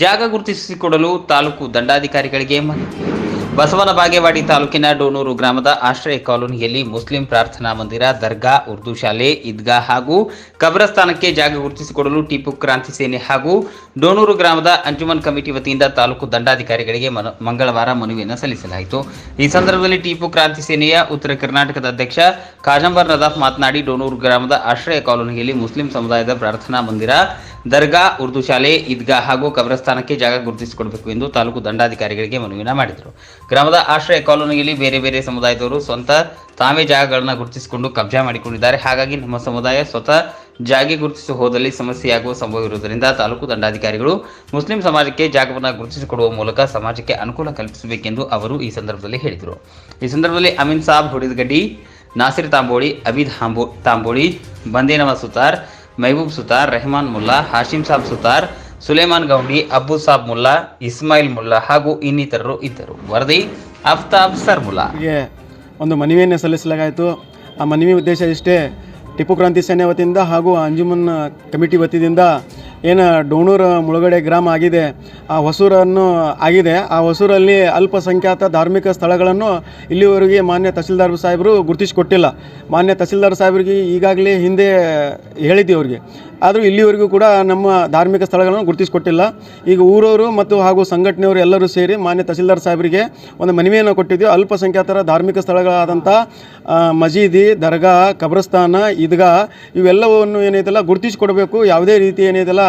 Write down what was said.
ಜಾಗ ಗುರುತಿಸಿಕೊಡಲು ತಾಲೂಕು ದಂಡಾಧಿಕಾರಿಗಳಿಗೆ ಮನವಿ. ಬಸವನ ಬಾಗೇವಾಡಿ ತಾಲೂಕಿನ ಡೋನೂರು ಗ್ರಾಮದ ಆಶ್ರಯ ಕಾಲೋನಿಯಲ್ಲಿ ಮುಸ್ಲಿಂ ಪ್ರಾರ್ಥನಾ ಮಂದಿರ, ದರ್ಗಾ, ಉರ್ದು ಶಾಲೆ, ಈದ್ಗಾ ಹಾಗೂ ಕಬ್ರಸ್ಥಾನಕ್ಕೆ ಜಾಗ ಗುರುತಿಸಿಕೊಡಲು ಟಿಪ್ಪು ಕ್ರಾಂತಿ ಸೇನೆ ಹಾಗೂ ಡೋನೂರು ಗ್ರಾಮದ ಅಂಜುಮನ್ ಕಮಿಟಿ ವತಿಯಿಂದ ತಾಲೂಕು ದಂಡಾಧಿಕಾರಿಗಳಿಗೆ ಮಂಗಳವಾರ ಮನವಿಯನ್ನು ಸಲ್ಲಿಸಲಾಯಿತು. ಈ ಸಂದರ್ಭದಲ್ಲಿ ಟಿಪ್ಪು ಕ್ರಾಂತಿ ಸೇನೆಯ ಉತ್ತರ ಕರ್ನಾಟಕದ ಅಧ್ಯಕ್ಷ ಕಾಜಂಬರ್ ನದಾಫ್ ಮಾತನಾಡಿ, ಡೋನೂರು ಗ್ರಾಮದ ಆಶ್ರಯ ಕಾಲೋನಿಯಲ್ಲಿ ಮುಸ್ಲಿಂ ಸಮುದಾಯದ ಪ್ರಾರ್ಥನಾ ಮಂದಿರ ದರ್ಗಾ, ಉರ್ದು ಶಾಲೆ, ಈದ್ಗಾ ಹಾಗೂ ಕಬ್ರಸ್ಥಾನಕ್ಕೆ ಜಾಗ ಗುರುತಿಸಿಕೊಡಬೇಕು ಎಂದು ತಾಲೂಕು ದಂಡಾಧಿಕಾರಿಗಳಿಗೆ ಮನವಿನ ಮಾಡಿದರು. ಗ್ರಾಮದ ಆಶ್ರಯ ಕಾಲೋನಿಯಲ್ಲಿ ಬೇರೆ ಬೇರೆ ಸಮುದಾಯದವರು ಸ್ವಂತ ತಾವೇ ಜಾಗಗಳನ್ನು ಗುರುತಿಸಿಕೊಂಡು ಕಬ್ಜಾ ಮಾಡಿಕೊಂಡಿದ್ದಾರೆ. ಹಾಗಾಗಿ ನಮ್ಮ ಸಮುದಾಯ ಸ್ವತಃ ಜಾಗೆ ಗುರುತಿಸಿ ಹೋದಲ್ಲಿ ಸಮಸ್ಯೆಯಾಗುವ ಸಂಭವ ಇರುವುದರಿಂದ ತಾಲೂಕು ದಂಡಾಧಿಕಾರಿಗಳು ಮುಸ್ಲಿಂ ಸಮಾಜಕ್ಕೆ ಜಾಗವನ್ನು ಗುರುತಿಸಿಕೊಡುವ ಮೂಲಕ ಸಮಾಜಕ್ಕೆ ಅನುಕೂಲ ಕಲ್ಪಿಸಬೇಕೆಂದು ಅವರು ಈ ಸಂದರ್ಭದಲ್ಲಿ ಹೇಳಿದರು. ಈ ಸಂದರ್ಭದಲ್ಲಿ ಅಮೀನ್ ಸಾಬ್ ಹುಡಿದಗಡ್ಡಿ ನಾಸಿರ್ ತಾಂಬೋಳಿ, ಅಬಿದ್ ಹಾಂಬೋ ತಾಂಬೋಳಿ ಬಂದೇನವ ಸುತಾರ್ ಮೆಹಬೂಬ್ ಸುತಾರ್, ರೆಹಮಾನ್ ಮುಲ್ಲಾ ಹಾಶಿಂ ಸಾಬ್ ಸುತಾರ್, ಸುಲೇಮಾನ್ ಗೌಂಡಿ, ಅಬ್ಬು ಸಾಬ್ ಮುಲ್ಲಾ, ಇಸ್ಮಾಯಿಲ್ ಮುಲ್ಲಾ ಹಾಗೂ ಇನ್ನಿತರರು ಇದ್ದರು. ವರದಿ, ಅಫ್ತಾಬ್ ಸರ್ಮುಲ್ಲಾ. ಒಂದು ಮನವಿಯನ್ನು ಸಲ್ಲಿಸಲಾಗಾಯಿತು. ಆ ಮನವಿ ಉದ್ದೇಶ ಇಷ್ಟೇ. ಟಿಪ್ಪು ಕ್ರಾಂತಿ ಸೇನೆ ವತಿಯಿಂದ ಹಾಗೂ ಅಂಜುಮನ್ ಕಮಿಟಿ ವತಿಯಿಂದ ಏನು ಡೋಣೂರು ಮುಳುಗಡೆ ಗ್ರಾಮ ಆಗಿದೆ, ಆ ಹೊಸೂರನ್ನು ಆಗಿದೆ. ಆ ಹೊಸೂರಲ್ಲಿ ಅಲ್ಪಸಂಖ್ಯಾತ ಧಾರ್ಮಿಕ ಸ್ಥಳಗಳನ್ನು ಇಲ್ಲಿವರೆಗೆ ಮಾನ್ಯ ತಹಸೀಲ್ದಾರ್ ಸಾಹೇಬರು ಗುರುತಿಸಿಕೊಟ್ಟಿಲ್ಲ. ಮಾನ್ಯ ತಹಸೀಲ್ದಾರ್ ಸಾಹೇಬರಿಗೆ ಈಗಾಗಲೇ ಹಿಂದೆ ಹೇಳಿದ್ದೀವಿ ಅವರಿಗೆ. ಆದರೂ ಇಲ್ಲಿವರೆಗೂ ಕೂಡ ನಮ್ಮ ಧಾರ್ಮಿಕ ಸ್ಥಳಗಳನ್ನು ಗುರುತಿಸಿಕೊಟ್ಟಿಲ್ಲ. ಈಗ ಊರವರು ಮತ್ತು ಹಾಗೂ ಸಂಘಟನೆಯವರು ಎಲ್ಲರೂ ಸೇರಿ ಮಾನ್ಯ ತಹಸೀಲ್ದಾರ್ ಸಾಹೇಬರಿಗೆ ಒಂದು ಮನವಿಯನ್ನು ಕೊಟ್ಟಿದ್ದೀವಿ. ಅಲ್ಪಸಂಖ್ಯಾತರ ಧಾರ್ಮಿಕ ಸ್ಥಳಗಳಾದಂಥ ಮಜೀದಿ ದರ್ಗಾ, ಕಬ್ರಸ್ತಾನ, ಈದ್ಗಾ ಇವೆಲ್ಲವನ್ನು ಏನೈತಲ್ಲ ಗುರುತಿಸಿಕೊಡಬೇಕು. ಯಾವುದೇ ರೀತಿ ಏನೈತಲ್ಲ